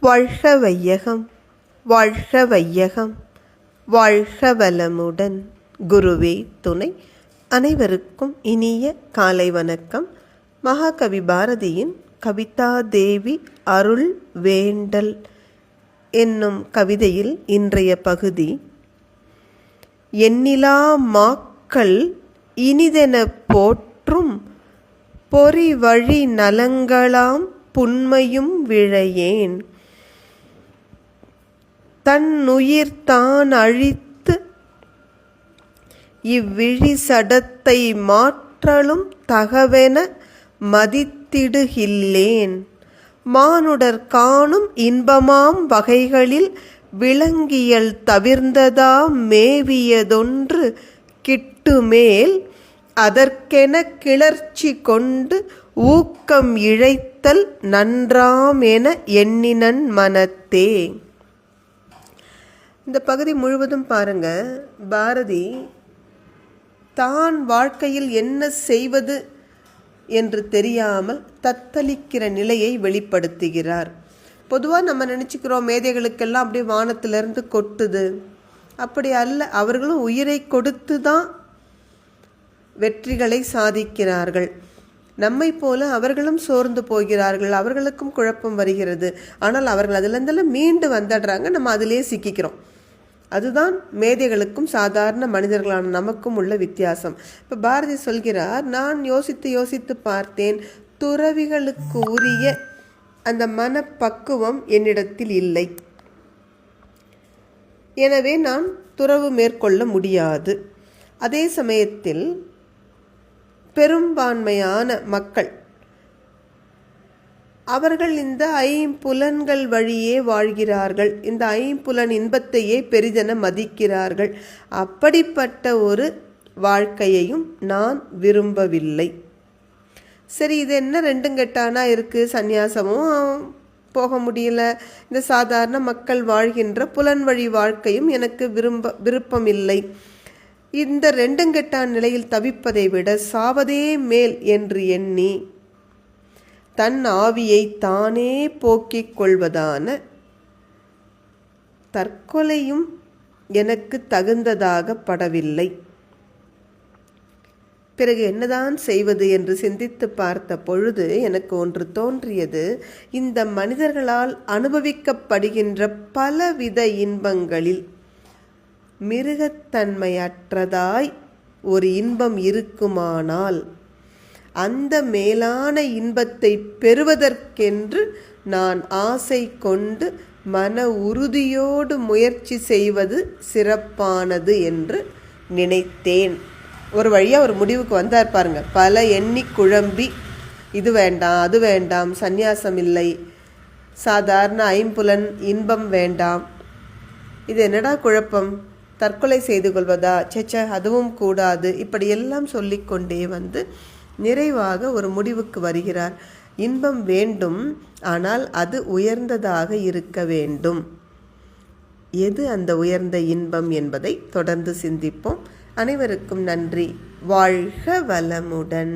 வாழ்க வையகம் வாழ்க வையகம். வாழ்க வளமுடன். குருவே துணை. அனைவருக்கும் இனிய காலை வணக்கம். மகாகவி பாரதியின் கவிதா தேவி அருள் வேண்டல் என்னும் கவிதையில் இன்றைய பகுதி. எண்ணிலா மாக்கள் இனிதென போற்றும் பொறி வழி நலங்களாம் புன்மையும் விழையேன். தன்னுயிர் தான் அழித்து இவ்விழி சடத்தை மாற்றலும் தகவென மதித்திடுகில்லேன். மானுடர் காணும் இன்பமாம் வகைகளில் விலங்கியல் தவிர்ந்ததா மேவியதொன்று கிட்டுமேல் அதற்கென கிளர்ச்சி கொண்டு ஊக்கம் இழைத்தல் நன்றாம் என எண்ணினன் மனத்தே. இந்த பகுதி முழுவதும் பாருங்க. பாரதி தான் வாழ்க்கையில் என்ன செய்வது என்று தெரியாமல் தத்தளிக்கிற நிலையை வெளிப்படுத்துகிறார். பொதுவாக நம்ம நினச்சிக்கிறோம் மேதைகளுக்கெல்லாம் அப்படியே வானத்திலிருந்து கொட்டுது. அப்படி அல்ல அவர்களும் உயிரை கொடுத்து தான் வெற்றிகளை சாதிக்கிறார்கள். நம்மை போல அவர்களும் சோர்ந்து போகிறார்கள் அவர்களுக்கும் குழப்பம் வருகிறது. ஆனால் அவர்கள் அதிலிருந்தெல்லாம் மீண்டு வந்துடுறாங்க நம்ம அதிலே சிக்கிக்கிறோம். அதுதான் மேதைகளுக்கும் சாதாரண மனிதர்களான நமக்கும் உள்ள வித்தியாசம். இப்போ பாரதி சொல்கிறார் நான் யோசித்து யோசித்து பார்த்தேன் துறவிகளுக்கு உரிய அந்த மனப்பக்குவம் என்னிடத்தில் இல்லை. எனவே நான் துறவு மேற்கொள்ள முடியாது. அதே சமயத்தில் பெரும்பான்மையான மக்கள் அவர்கள் இந்த ஐம்புலன்கள் வழியே வாழ்கிறார்கள். இந்த ஐம்புலன் இன்பத்தையே பெரிதென மதிக்கிறார்கள். அப்படிப்பட்ட ஒரு வாழ்க்கையையும் நான் விரும்பவில்லை. சரி இது என்ன ரெண்டும் கெட்டானா இருக்குது சந்நியாசமும் போக முடியல. இந்த சாதாரண மக்கள் வாழ்கின்ற புலன் வழி வாழ்க்கையும் எனக்கு விரும்ப விருப்பமில்லை. இந்த ரெண்டுங்கெட்டான் நிலையில் தவிப்பதை விட சாவதே மேல் என்று எண்ணி தன் ஆவியை தானே போக்கிக் கொள்வதான தற்கொலையும் எனக்கு தகுந்ததாக படவில்லை. பிறகு என்னதான் செய்வது என்று சிந்தித்து பார்த்த பொழுது எனக்கு ஒன்று தோன்றியது. இந்த மனிதர்களால் அனுபவிக்கப்படுகின்ற பலவித இன்பங்களில் மிருகத்தன்மையற்றதாய் ஒரு இன்பம் இருக்குமானால் அந்த மேலான இன்பத்தை பெறுவதற்கென்று நான் ஆசை கொண்டு மன உறுதியோடு முயற்சி செய்வது சிறப்பானது என்று நினைத்தேன். ஒரு வழியாக ஒரு முடிவுக்கு வந்தார் பாருங்க. பல எண்ணி குழம்பி இது வேண்டாம் அது வேண்டாம் சந்நியாசம் இல்லை. சாதாரண ஐம்புலன் இன்பம் வேண்டாம். இது என்னடா குழப்பம்? தற்கொலை செய்து கொள்வதா? செச்ச அதுவும் கூடாது. இப்படியெல்லாம் சொல்லிக்கொண்டே வந்து நிறைவாக ஒரு முடிவுக்கு வருகிறார். இன்பம் வேண்டும் ஆனால் அது உயர்ந்ததாக இருக்க வேண்டும். எது அந்த உயர்ந்த இன்பம் என்பதை தொடர்ந்து சிந்திப்போம். அனைவருக்கும் நன்றி. வாழ்க வளமுடன்.